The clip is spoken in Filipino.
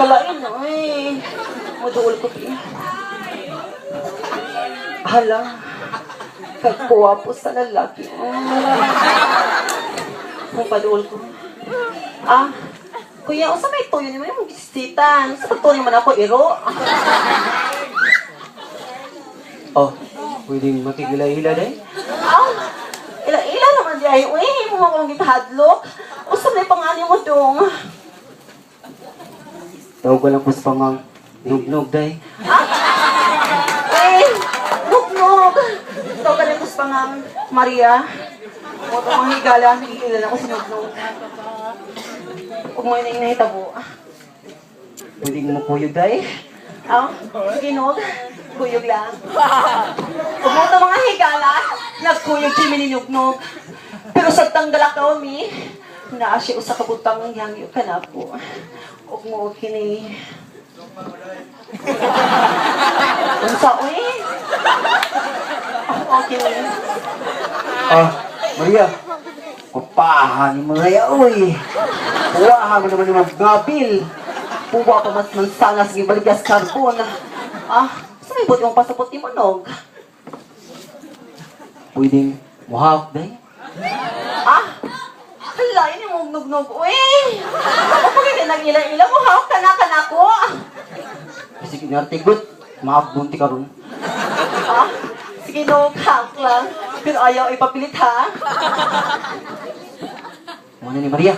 Kalain eh. Maduol ko pi. Hala. Kagkuha po sa lalaki. Kung paduol ko. Ah, kuya, usa may tuyo ni mo yung bisita. Sa pagtuloy man ako, iro. Oh, pwedeng makikilahila day? Ah, ila ila naman di ay, uy, mo akong gitahadlok. Usa may pangani mo dong. Tawag ko lang po sa pangang nugnog day. Eh, nugnog. Ito ka rin sa pangang Maria. O ito mga higala, nakikilala ko si Nugnog. Huwag mo yun inahitabo. Pwedeng mo kuyo day? Ah, sige Nog. Kuyog lang. Huwag mo ito mga higala, nagkuyog si ni Nugnog. Pero sa tanggala ka, mi, naasya ko sa kabutang ng yangyo ka na po. Huwag mo kini. Unsa, uy? Okay. Ah, Maria. Kupahan ni Maria, uy. Kuwahan mo naman yung magabil. Puwa pa mas mansana sa gibaligas karbon. Ah, sa may buti mong pasapot ni Manog. Pwedeng muhawak day? Hala, ini mong nugnog. Uy! Ako pag hindi nag-ila-ila mo, hawak ka na ka na ko. Kasi kinartigot, maabunti ka ron. Ah, sige no, hawak lang. Pero ayaw ipapilit ha. Muna ni Maria.